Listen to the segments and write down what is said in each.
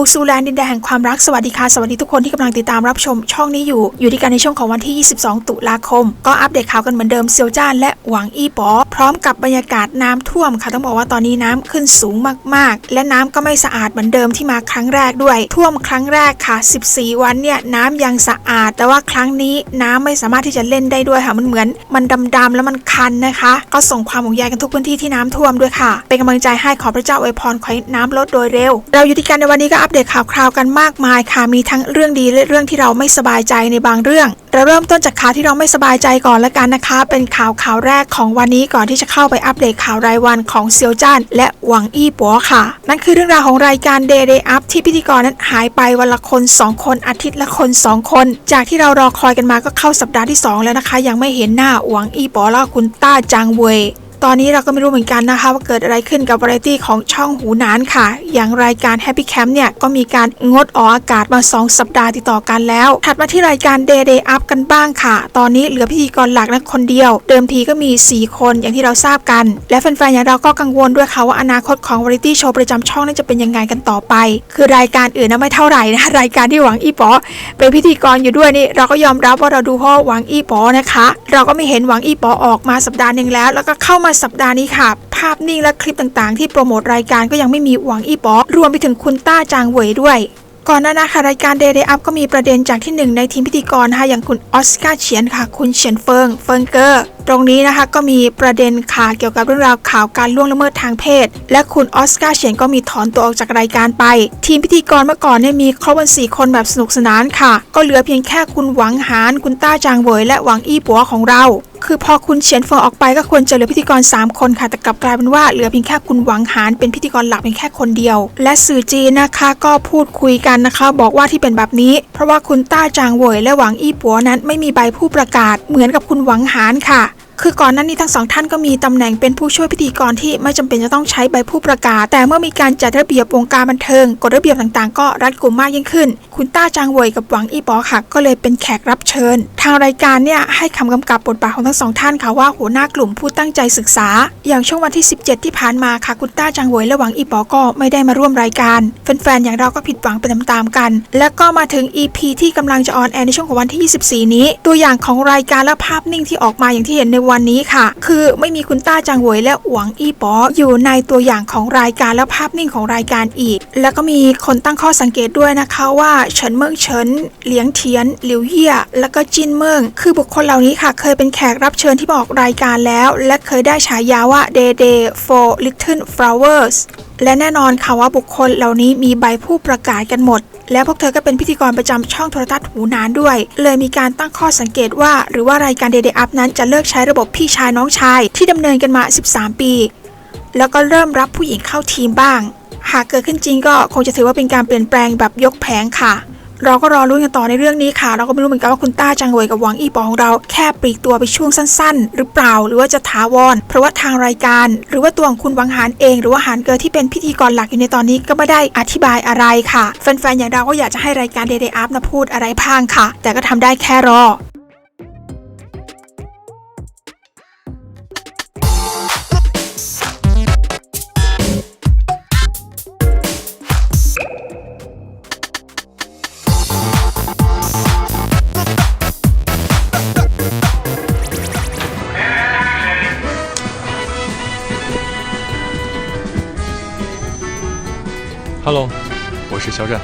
กูซูแลนด์ดินแดนแห่งความรักสวัสดีค่ะ สวัสดีทุกคนที่กำลังติดตามรับชมช่องนี้อยู่ อยู่ด้วยกันในช่วงของวันที่ 22 ตุลาคม ก็อัปเดตข่าวกันเหมือนเดิมเซียวจ้านและหวังอี้ป๋อพร้อมกับบรรยากาศน้ำท่วมค่ะต้องบอกว่าตอนนี้น้ำขึ้นสูงมากๆ และน้ำก็ไม่สะอาดเหมือนเดิมที่มาครั้งแรกด้วย ท่วมครั้งแรกค่ะ 14 วันเนี่ยน้ำยังสะอาด แต่ว่าครั้งนี้น้ำไม่สามารถที่จะเล่นได้ด้วยค่ะมันเหมือน มันดำๆแล้วมันคันนะคะ ก็ส่งความห่วงใยกันทุกพื้นที่ที่น้ำท่วมด้วยค่ะ เป็นกำลังใจให้ขอพระเจ้าอวยพรขอให้น้ำลดโดยเร็ว เราอยู่ที่กันในวันนี้ก็อัปเดตข่าวคราวกันมากมายค่ะมีทั้งเรื่องดีและเรื่องที่เราไม่สบายใจในบางเรื่อง เราเริ่มต้นจากข่าวที่เราไม่สบายใจก่อนละกันนะคะ เป็นข่าวข่าวแรกของวันนี้ก่อนที่จะเข้าไปอัปเดตข่าวรายวันของเซียวจ้านและหวังอี้ปัวค่ะ นั่นคือเรื่องราวของรายการ Day Day Up ที่พิธีกรนั้นหายไปวันละคน 2 คนอาทิตย์ละคน 2 คน จากที่เรารอคอยกันมาก็เข้าสัปดาห์ที่ 2 แล้วนะคะ ยังไม่เห็นหน้าหวังอี้ปัวแล้วคุณต้าจางเวย ตอนนี้เราก็ไม่รู้เหมือนกันนะคะว่าเกิดอะไรขึ้นกับวาไรตี้ของช่องหูนานค่ะ อย่างรายการ Happy Camp เนี่ย ก็มีการงดออกอากาศมา 2 สัปดาห์ติดต่อกันแล้ว ถัดมาที่รายการ Day Day Up กันบ้างค่ะ ตอนนี้เหลือพิธีกรหลักนั้นคนเดียว เดิมทีก็มี 4 คนอย่างที่เราทราบกัน และแฟนๆอย่างเราก็กังวลด้วยค่ะว่าอนาคตของวาไรตี้โชว์ประจำช่องนั้นจะเป็นยังไงกันต่อไป คือรายการอื่นนะไม่เท่าไหร่นะรายการที่หวังอีป๋อเป็นพิธีกรอยู่ด้วยนี่เราก็ยอมรับว่าเราดูพราะหวังอีป๋อนะคะ เราก็ไม่เห็นหวังอีป๋อออกมาสัปดาห์หนึ่งแล้ว แล้วก็เข้ามาสัปดาห์นี้ค่ะ ภาพนิ่งและคลิปต่างๆ ที่โปรโมทรายการก็ยังไม่มีหวังอีป๋อรวมไปถึงคุณต้าจางเหวยด้วยก่อนหน้านะค่ะรายการ Day Day Up ก็มีประเด็นจากที่หนึ่งในทีมพิธีกรค่ะอย่างคุณออสการ์เฉียนค่ะ คุณเฉียนเฟิงเฟิงเกอร์ ตรงนี้นะคะก็มีประเด็นข่าวเกี่ยวกับเรื่องราวข่าวการล่วงละเมิดทางเพศ และคุณออสการ์เฉียนก็มีถอนตัวออกจากรายการไป ทีมพิธีกรเมื่อก่อนเนี่ยมีครบวันสี่คนแบบสนุกสนานค่ะ ก็เหลือเพียงแค่คุณหวังหานคุณต้าจางเวยและหวังอี้ปัวของเราคือพอคุณเฉียนเฟิงออกไปก็ควรจะเหลือพิธีกร 3 คนค่ะ แต่กลับกลายเป็นว่าเหลือเพียงแค่คุณหวังหานเป็นพิธีกรหลักเพียงแค่คนเดียว และสื่อจีนนะคะก็พูดคุยกันนะคะ บอกว่าที่เป็นแบบนี้ เพราะว่าคุณต้าจางเวยและหวังอี้ปัวนั้นไม่มีใบผู้ประกาศเหมือนกับคุณหวังหานค่ะ คือก่อนหน้านี้ทั้งสองท่านก็มีตำแหน่งเป็นผู้ช่วยพิธีกรที่ไม่จำเป็นจะต้องใช้ใบผู้ประกาศ แต่เมื่อมีการจัดระเบียบวงการบันเทิงกฎระเบียบต่างๆ ก็รัดกุมมากยิ่งขึ้น คุณต้าจางเวยกับหวังอี้ปอค่ะ ก็เลยเป็นแขกรับเชิญ ทางรายการเนี่ยให้คำกำกับบทบาทของทั้งสองท่านค่ะว่าหัวหน้ากลุ่มผู้ตั้งใจศึกษา อย่างช่วงวันที่ 17 ที่ผ่านมาค่ะคุณต้าจางเวยและหวังอี้ปอก็ไม่ได้มาร่วมรายการแฟนๆอย่างเราก็ผิดหวังไปตามๆกัน แล้วก็มาถึง EP ที่กำลังจะออนแอร์ในช่วงของวันที่ 24 นี้ ตัวอย่างของรายการและภาพนิ่งที่ออกมาอย่างที่เห็นในวันนี้ค่ะ คือไม่มีคุณต้าจางเหวยและหวังอี้ป๋ออยู่ในตัวอย่างของรายการและภาพนิ่งของรายการอีก แล้วก็มีคนตั้งข้อสังเกตด้วยนะคะว่าเฉินเมิงเฉินเหลียงเทียนหลิวเยี่ยแล้วก็จินเมิงคือบุคคลเหล่านี้ค่ะ เคยเป็นแขกรับเชิญที่บอกรายการแล้ว และเคยได้ฉายาว่า Day Day for Little Flowers และแน่นอนค่ะว่าบุคคลเหล่านี้มีใบผู้ประกาศกันหมด และพวกเธอก็เป็นพิธีกรประจำช่องโทรทัศน์หูนานด้วย เลยมีการตั้งข้อสังเกตว่า หรือว่ารายการเดย์อัพนั้นจะเลิกใช้ระบบพี่ชายน้องชาย ที่ดำเนินกันมา 13 ปี แล้วก็เริ่มรับผู้หญิงเข้าทีมบ้าง หากเกิดขึ้นจริงก็คงจะถือว่าเป็นการเปลี่ยนแปลงแบบยกแผงค่ะ เราก็รอรุ้นกันต่อในเรื่องนี้ค่ะ เราก็ไม่รู้เหมือนกันว่าคุณต้าจังเวยกับหวังอีปอของเราแค่ปลีกตัวไปช่วงสั้น ๆ หรือเปล่า หรือว่าจะถาวร เพราะว่าทางรายการ หรือว่าตัวของคุณหวังหานเอง หรือว่าหานเกอที่เป็นพิธีกรหลักอยู่ในตอนนี้ก็ไม่ได้อธิบายอะไรค่ะแฟนๆอย่างเราก็อยากจะให้รายการ Day Day Up นะพูดอะไรพังค่ะ แต่ก็ทำได้แค่รอ 小沈。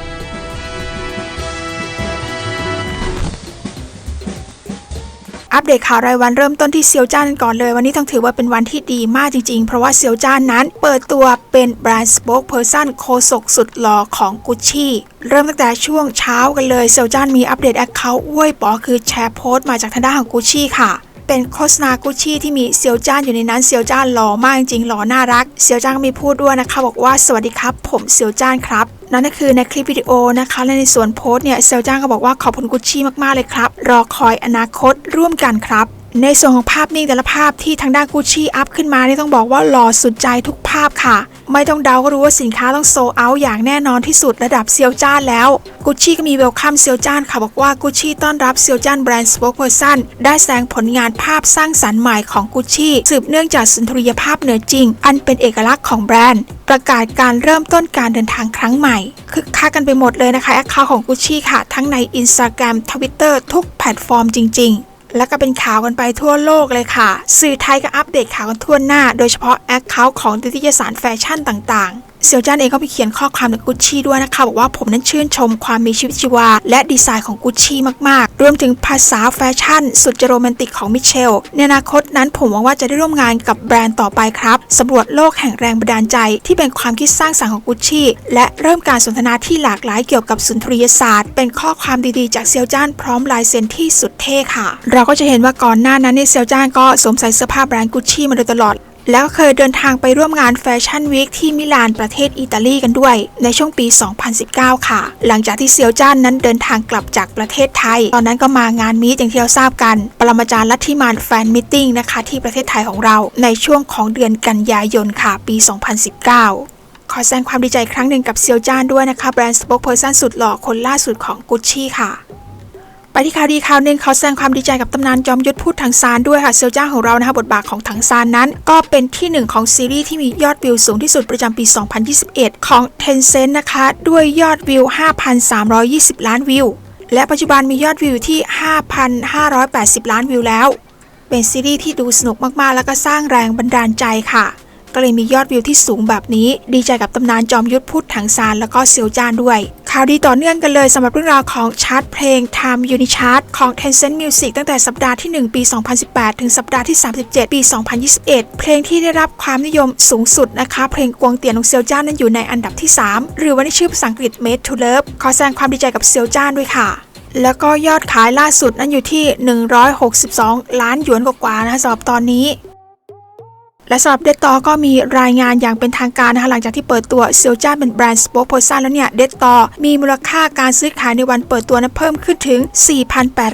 อัปเดตข่าวรายวันเริ่มต้นที่เซียวจ้านก่อนเลย วันนี้ต้องถือว่าเป็นวันที่ดีมากจริงๆ เพราะว่าเซียวจ้านนั้นเปิดตัวเป็นแบรนด์สป็อคเพอร์ซันโคศกสุดหล่อของกุชชี่เริ่มตั้งแต่ช่วงเช้ากันเลยเซียวจ้านมีอัปเดตแอคเคาท์อ้วยป๋อคือแชร์โพสต์มาจากทางด้านของกุชชี่ค่ะ เป็นโฆษณากุชชี่ที่มีเซียวจ้านอยู่ในนั้นเซียวจ้านหล่อมากจริงๆหล่อน่ารักเซียวจ้านก็มีพูดด้วยนะคะ บอกว่าสวัสดีครับ ผมเซียวจ้านครับนั่นก็คือในคลิปวิดีโอนะคะและในส่วนโพสต์เนี่ยเซียวจ้างก็บอกว่าขอบคุณกุชชี่มากๆเลยครับ รอคอยอนาคตร่วมกันครับ ในส่วนของภาพนิ่งแต่ละภาพที่ทางด้านกุชชี่อัพขึ้นมานี่ต้องบอกว่าหล่อสุดใจทุกภาพค่ะ ไม่ต้องเดาก็รู้ว่าสินค้าต้องโซเอาอย่างแน่นอนที่สุดระดับเซียวจ้านแล้วกุชชี่ก็มีเวลคัมเซียวจ้านค่ะบอกว่ากุชชี่ต้อนรับเซียวจ้านแบรนด์สปอคเพอร์ซันได้แสดงผลงานภาพสร้างสรรค์ใหม่ของกุชชี่สืบเนื่องจากสุนทรียภาพเหนือจริง อันเป็นเอกลักษณ์ของแบรนด์ ประกาศการเริ่มต้นการเดินทางครั้งใหม่คึกคักกันไปหมดเลยนะคะแอคเคาท์ของกุชชี่ค่ะ ทั้งใน Instagram Twitter ทุกแพลตฟอร์มจริง ๆ แล้วก็เป็นข่าวกันไปทั่วโลกเลยค่ะ สื่อไทยก็อัปเดตข่าวกันทั่วหน้า โดยเฉพาะแอคเคาท์ของนิตยสารแฟชั่นต่างๆ เซียวจ้านเองก็มีเขียนข้อความถึงกุชชี่ด้วยนะคะบอกว่าผมนั้นชื่นชมความมีชีวิตชีวา และดีไซน์ของกุชชี่มากๆ รวมถึงภาษาแฟชั่น สุดจะโรแมนติกของมิเชล ในอนาคตนั้นผมหวังว่าจะได้ร่วมงานกับแบรนด์ต่อไปครับสำรวจโลกแห่งแรงบันดาลใจ ที่เป็นความคิดสร้างสรรค์ของกุชชี่และเริ่มการสนทนาที่หลากหลายเกี่ยวกับสุนทรียศาสตร์ เป็นข้อความดีๆ จากเซียวจ้านพร้อมลายเซ็นที่สุดเท่ค่ะ เราก็จะเห็นว่าก่อนหน้านั้นเนี่ยเซียวจ้านก็สวมใส่เสื้อผ้าแบรนด์กุชชี่มาโดยตลอด แล้วเคยเดินทางไปร่วมงานแฟชั่นวีคที่มิลานประเทศอิตาลีกันด้วย ในช่วงปี 2019 ค่ะ หลังจากที่เซียวจ้านนั้นเดินทางกลับจากประเทศไทย ตอนนั้นก็มางานมีตอย่างที่เราทราบกัน ปรมาจารย์ลัทธิมานแฟนมิทติ้งนะคะ ที่ประเทศไทยของเราในช่วงของเดือนกันยายนค่ะ ปี 2019ขอแสดงความดีใจครั้งหนึ่งกับเซียวจ้านด้วยนะคะ แบรนด์สปอคเพอร์ซันสุดหล่อคนล่าสุดของกุชชี่ค่ะ ไปที่ข่าวดีข่าวหนึ่งเขาแสดงความดีใจกับตำนานจอมยุทธพูดถังซานด้วยค่ะเซียวจ้าของเรานะคะบทบาทของถังซานนั้น ก็เป็นที่หนึ่งของซีรีส์ที่มียอดวิวสูงที่สุดประจำปี 2021 ของ Tencent นะคะ ด้วยยอดวิว 5,320 ล้านวิว และปัจจุบันมียอดวิวที่ 5,580 ล้านวิวแล้ว เป็นซีรีส์ที่ดูสนุกมากๆ แล้วก็สร้างแรงบันดาลใจค่ะ ก็เลยมียอดวิวที่สูงแบบนี้ ดีใจกับตำนานจอมยุทธพูดถังซานแล้วก็เซียวจ้านด้วยข่าวดีต่อเนื่องกันเลยสำหรับเรื่องราวของชาร์ตเพลง Time Unichart ของ Tencent Music ตั้งแต่สัปดาห์ที่ 1 ปี 2018 ถึงสัปดาห์ที่ 37 ปี 2021 เพลงที่ได้รับความนิยมสูงสุดนะคะ เพลงกวงเตียนของเซียวจ้านนั้นอยู่ในอันดับที่ 3 หรือว่าในชื่อภาษาอังกฤษ Made to Love ขอแสดงความดีใจกับเซียวจ้านด้วยค่ะแล้วก็ยอดขายล่าสุดนั้นอยู่ที่ 162 ล้านหยวนกว่าๆนะคะสำหรับตอนนี้ และสำหรับเดตตอก็มีรายงานอย่างเป็นทางการนะคะหลังจากที่เปิดตัวเซียวจ้าเป็นแบรนด์สปอคเพอร์ซันแล้วเนี่ยเดตตอมีมูลค่าการซื้อขายในวันเปิดตัวนั้นเพิ่มขึ้นถึง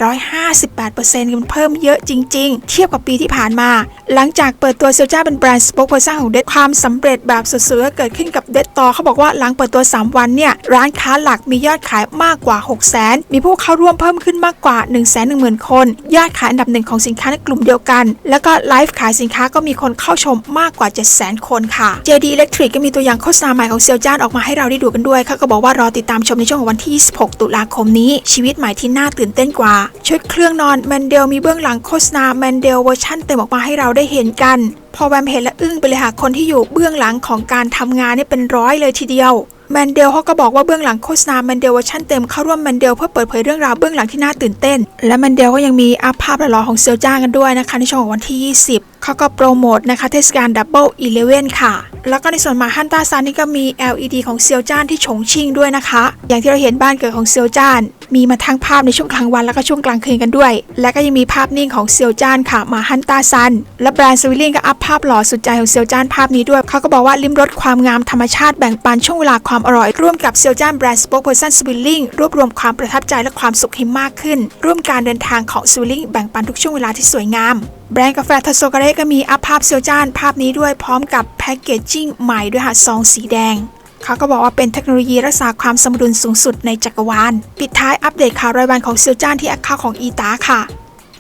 4,858%มันเพิ่มเยอะจริง ๆ เทียบกับปีที่ผ่านมา หลังจากเปิดตัวเซียวจ้าเป็นแบรนด์สปอคเพอร์ซันของเดตความสำเร็จแบบสุดๆเกิดขึ้นกับเดตตอเขาบอกว่าหลังเปิดตัว 3 วันเนี่ยร้านค้าหลักมียอดขายมากกว่า 600,000 มีผู้เข้าร่วมเพิ่มขึ้นมากกว่า 110,000 คน ยอดขายอันดับหนึ่งของสินค้าในกลุ่มเดียวกัน แล้วก็ไลฟ์ขายสินค้าก็มีคนเข้าชมมากกว่า 7 0 0 0 0 คนค่ะ JD Electric ก็มีตัวอย่างโฆษณาใหม่ของเซียวจ้านออกมาให้เราได้ดูกันด้วยเขาก็บอกว่ารอติดตามชมในช่วงของวันที่ 26 ตุลาคมนี้ ชีวิตใหม่ที่น่าตื่นเต้นกว่า ชุดเครื่องนอนแมนเดลมีเบื้องหลังโฆษณาแมนเดลเวอร์ชั่นเต็มออกมาให้เราได้เห็นกัน พอแวมเห็นและอึ้งไปเลยค่ะคนที่อยู่เบื้องหลังของการทำงานนี่เป็นร้อยเลยทีเดียว แมนเดลเขาก็บอกว่าเบื้องหลังโฆษณาแมนเดลเวอร์ชันเต็มเข้าร่วมแมนเดลเพื่อเปิดเผยเรื่องราวเบื้องหลังที่น่าตื่นเต้น และแมนเดลก็ยังมีอัพภาพหล่อๆของเซียวจ้างกันด้วยนะคะในช่วงของวันที่ 20 เขาก็โปรโมทนะคะเทศกาลดับเบิลอีเลเว่นค่ะ แล้วก็ในส่วนมาฮันต้าซานนี่ก็มี LED ของเซียวจ้านที่ฉงชิ่งด้วยนะคะ อย่างที่เราเห็นบ้านเกิดของเซียวจ้าน มีมาทั้งภาพในช่วงกลางวันแล้วก็ช่วงกลางคืนกันด้วย และก็ยังมีภาพนิ่งของเซียวจ้านค่ะมาฮันตาซัน และแบรนด์สวิลลิงก็อัพภาพหล่อสุดใจของเซียวจ้านภาพนี้ด้วยเขาก็บอกว่าลิ้มรสความงามธรรมชาติแบ่งปันช่วงเวลาความอร่อย ร่วมกับเซียวจ้านแบรนด์สปอคเพอร์ซันสวิลลิงรวบรวมความประทับใจและความสุขให้มากขึ้น ร่วมการเดินทางของสวิลลิงแบ่งปันทุกช่วงเวลาที่สวยงามแบรนด์กาแฟทัสโซกาเรก็มีอัพภาพเซียวจ้านภาพนี้ด้วยพร้อมกับแพคเกจจิ้งใหม่ด้วยค่ะซองสีแดง เขาก็บอกว่าเป็นเทคโนโลยีรักษาความสมดุลสูงสุดในจักรวาล ปิดท้ายอัปเดตข่าวรายวันของเซียวจ้านที่แอคเคาท์ของอีตาค่ะ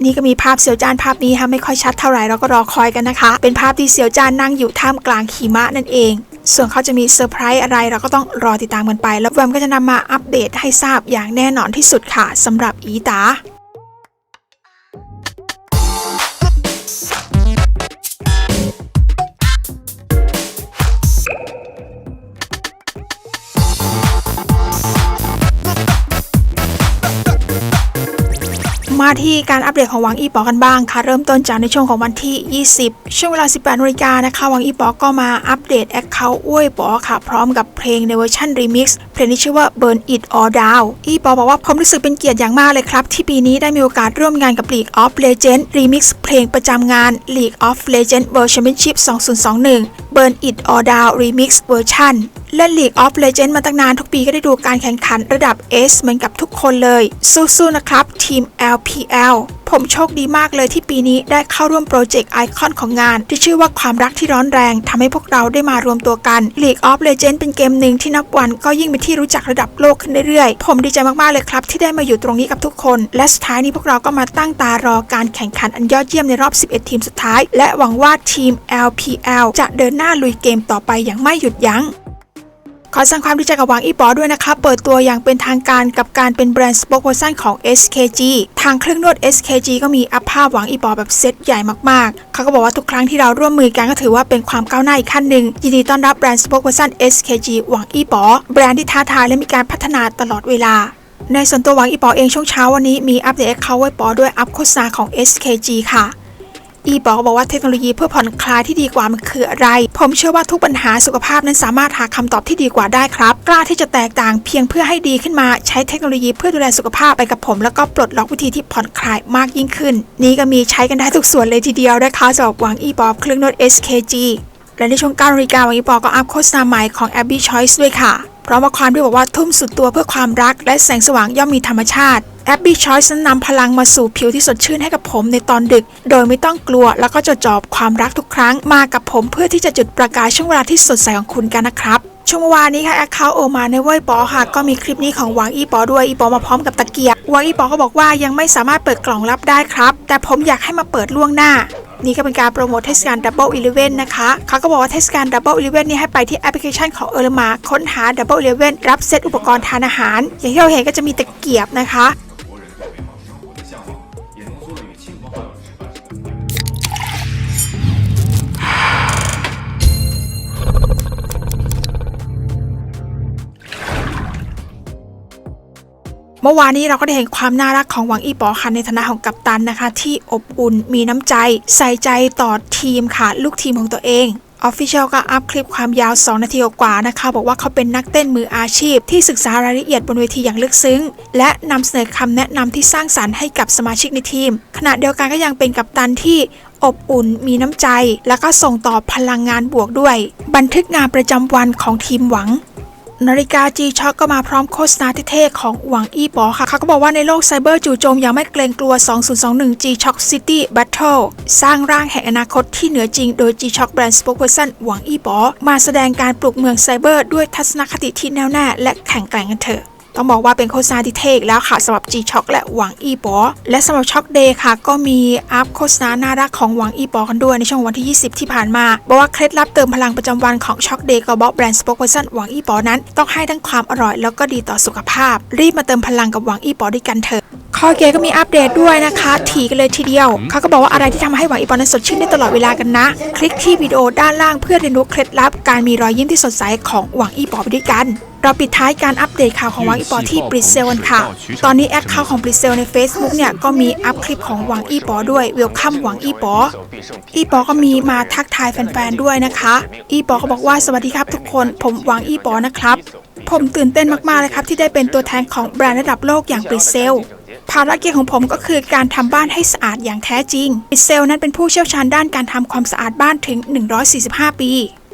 นี่ก็มีภาพเซียวจ้านภาพนี้ค่ะไม่ค่อยชัดเท่าไหร่เราก็รอคอยกันนะคะ เป็นภาพที่เซียวจ้านนั่งอยู่ท่ามกลางหิมะนั่นเอง ส่วนเขาจะมีเซอร์ไพรส์อะไรเราก็ต้องรอติดตามกันไป แล้วแวมก็จะนำมาอัปเดตให้ทราบอย่างแน่นอนที่สุดค่ะสำหรับอีตา มาที่การอัปเดตของหวังอีปอกันบ้างค่ะ เริ่มต้นจากในช่วงของวันที่ 20 ช่วงเวลา 18นาฬิกานะคะ หวังอีปอก็มาอัปเดตแอคเคาท์อ้วยปอค่ะ พร้อมกับเพลงในเวอร์ชันรีมิกซ์เพลงที่ชื่อว่า Burn It All Down อีปอบอกว่าผมรู้สึกเป็นเกียรติอย่างมากเลยครับ ที่ปีนี้ได้มีโอกาสร่วมงานกับ League of Legends Remix เพลงประจำงาน League of Legends World Championship 2021 Burn It All Down Remix เวอร์ชันเล่น League of Legends มาตั้งนานทุกปีก็ได้ดูการแข่งขันระดับ S เหมือนกับทุกคนเลย สู้ๆนะครับทีม LP LPL ผมโชคดีมากเลยที่ปีนี้ได้เข้าร่วมโปรเจกต์ไอคอนของงาน ที่ชื่อว่าความรักที่ร้อนแรงทำให้พวกเราได้มารวมตัวกัน League of Legends เป็นเกมหนึ่งที่นับวันก็ยิ่งเป็นที่รู้จักระดับโลกขึ้นเรื่อยๆ ผมดีใจมากๆเลยครับ ที่ได้มาอยู่ตรงนี้กับทุกคน และสุดท้ายนี้พวกเราก็มาตั้งตารอการแข่งขันอันยอดเยี่ยมในรอบ 11 ทีมสุดท้าย และหวังว่าทีม LPL จะเดินหน้าลุยเกมต่อไปอย่างไม่หยุดยั้ง ขอแสดงความดีใจกับหวังอีปอด้วยนะคะเปิดตัวอย่างเป็นทางการกับการเป็นแบรนด์สปอค e ซันของ SKG ทางเครื่องนวด SKG ก็มีอัพภาพหวังอีปอแบบเซตใหญ่มากๆ เขาก็บอกว่าทุกครั้งที่เราร่วมมือกันก็ถือว่าเป็นความก้าวหน้าอีกขั้นหนึ่งยินดีต้อนรับแบรนด์สปอค e ซัน SKG หวังอีปอแบรนด์ที่ท้าทายและมีการพัฒนาตลอดเวลาในส่วนตัวหวังอีปอเองช่วงเช้าวันนี้มีอัปเดตเขาไว้ปอด้วยอัพโฆษณาของ SKG ค่ะ อีบอกบอกว่าเทคโนโลยีเพื่อผ่อนคลายที่ดีกว่ามันคืออะไร ผมเชื่อว่าทุกปัญหาสุขภาพนั้นสามารถหาคำตอบที่ดีกว่าได้ครับ กล้าที่จะแตกต่างเพียงเพื่อให้ดีขึ้นมาใช้เทคโนโลยีเพื่อดูแลสุขภาพไปกับผม แล้วก็ปลดล็อกวิธีที่ผ่อนคลายมากยิ่งขึ้น นี่ก็มีใช้กันได้ทุกส่วนเลยทีเดียวนะคะสำหรับหวังอีบอกเครื่องนวด SKG และในช่วง9นาฬิกาหวังอีปอก็อัพโฆษณาใหม่ของ Abby Choice ด้วยค่ะ ราะว่าความที่บอกว่าทุ่มสุดตัวเพื่อความรัก และแสงสว่างย่อมมีธรรมชาติ Abby Choice นั้นำพลังมาสู่ผิวที่สดชื่นให้กับผมในตอนดึก โดยไม่ต้องกลัวแล้วก็จดจ่อความรักทุกครั้งมากับผมเพื่อที่จะจุดประกายช่วงเวลาที่สดใสของคุณกันนะครับช่วงวานนี้ค่ะแอคเคาท์โอมาในเว่ยปอค่ะก็มีคลิปนี้ของหวังอีปอด้วยอีปอมาพร้อมกับตะเกียบหวังอีปอก็บอกว่ายังไม่สามารถเปิดกล่องรับได้ครับ แต่ผมอยากให้มาเปิดล่วงหน้า นี่ก็เป็นการโปรโมทเทศกาล Double Eleven นะคะเขาก็บอกว่าเทศกาล Double Eleven นี่ให้ไปที่แอปพลิเคชันของเออร์มาค้นหา Double Eleven รับเซตอุปกรณ์ทานอาหาร อย่างที่เราเห็นก็จะมีตะเกียบนะคะ เมื่อวานนี้เราก็ได้เห็นความน่ารักของหวังอีปอค่ะในฐานะของกัปตันนะคะ ที่อบอุ่นมีน้ำใจ ใส่ใจต่อทีมค่ะ ลูกทีมของตัวเอง Official ก็อัพคลิปความยาว 2 นาทีกว่านะคะ บอกว่าเขาเป็นนักเต้นมืออาชีพ ที่ศึกษารายละเอียดบนเวทีอย่างลึกซึ้ง และนำเสนอคำแนะนำที่สร้างสรรค์ให้กับสมาชิกในทีม ขณะเดียวกันก็ยังเป็นกัปตันที่อบอุ่น มีน้ำใจ แล้วก็ส่งต่อพลังงานบวกด้วย บันทึกงานประจำวันของทีมหวัง นาฬิกา G-Shock ก็มาพร้อมโฆษณาทีเท่ของหวังอี้ปอค่ะ เขาก็บอกว่าในโลกไซเบอร์จู่โจมอย่างไม่เกรงกลัว 2021 G-Shock City Battle สร้างร่างแห่งอนาคตที่เหนือจริงโดย G-Shock Brand Spokesperson หวังอี้ปอมาแสดงการปลุกเมืองไซเบอร์ด้วยทัศนคติที่แน่วแน่และแข็งแกร่งกันเถอะ ต้องบอกว่าเป็นโฆษณาที่เท่อีกแล้วค่ะสำหรับ G-Shock และหวังอีปอและสำหรับ Shock Day ค่ะ ก็มีอัพโฆษณาน่ารักของหวังอีปอกันด้วยในช่วงวันที่ 20 ที่ผ่านมาบอกว่าเคล็ดลับเติมพลังประจำวันของ Shock Day กับบอกแบรนด์สปอคเพอร์ซันหวังอีปอนั้น ต้องให้ทั้งความอร่อยแล้วก็ดีต่อสุขภาพ รีบมาเติมพลังกับหวังอีปอด้วยกันเถอะ คอเกก็มีอัปเดตด้วยนะคะ ถี่กันเลยทีเดียว เขาก็บอกว่าอะไรที่ทำให้หวังอีปอนั้นสดชื่นได้ตลอดเวลากันนะ คลิกที่วิดีโอด้านล่างเพื่อเรียนรู้เคล็ดลับการมีรอยยิ้มที่สดใสของหวังอีปอไปด้วยกันเราปิดท้ายการอัปเดตข่าวของหวังอีปอที่บริเซลกันค่ะ ตอนนี้แอคเคาท์ของบริเซลใน Facebook เนี่ยก็มีอัพคลิปของหวังอีปอด้วยเวลคัมหวังอีปอ อีปอก็มีมาทักทายแฟนๆด้วยนะคะ อีปอก็บอกว่าสวัสดีครับทุกคน ผมหวังอีปอนะครับ ผมตื่นเต้นมากๆเลยครับที่ได้เป็นตัวแทนของแบรนด์ระดับโลกอย่างบริเซล ภารกิจของผมก็คือการทำบ้านให้สะอาดอย่างแท้จริงบริเซลนั้นเป็นผู้เชี่ยวชาญด้านการทำความสะอาดบ้านถึง 145 ปี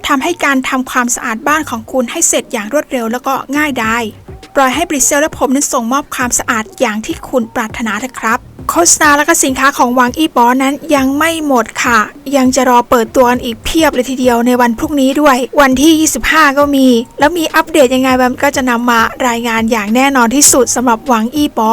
ทำให้การทำความสะอาดบ้านของคุณให้เสร็จอย่างรวดเร็วแล้วก็ง่ายดายปล่อยให้บริเซลและผมนั้นส่งมอบความสะอาดอย่างที่คุณปรารถนาเถอะครับ โฆษณาและก็สินค้าของวังอีปอนั้นยังไม่หมดค่ะ ยังจะรอเปิดตัวกันอีกเพียบเลยทีเดียวในวันพรุ่งนี้ด้วย วันที่ 25 ก็มี แล้วมีอัปเดตยังไงแบมก็จะนำมารายงานอย่างแน่นอนที่สุดสำหรับวังอีปอ